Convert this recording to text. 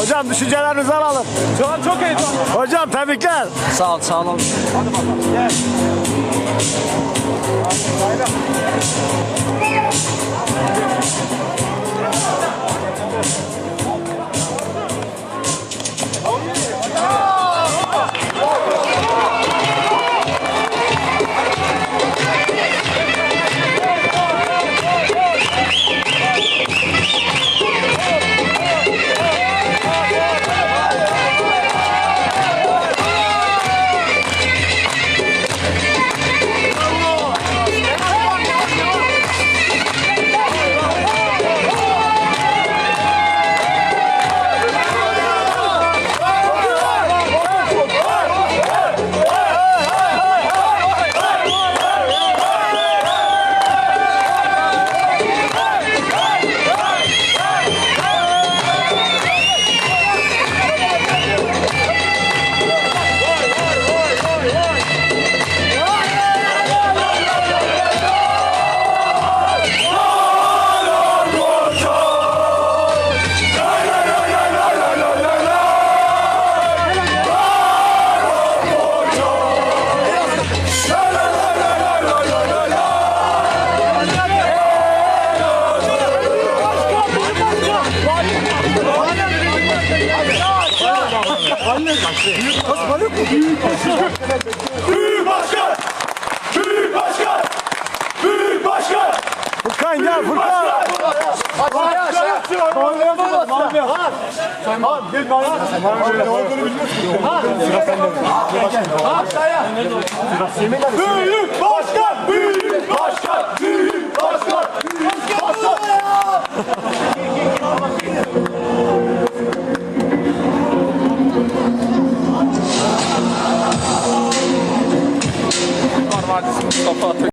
Hocam düşüncelerinizi alalım. Şu an çok heyecanlı. Hocam tebrikler. Sağ ol, sağ olun. Büyük başkan! Büyük başkan! Büyük başkan! Furkan gel Furkan. Büyük Max Mustafa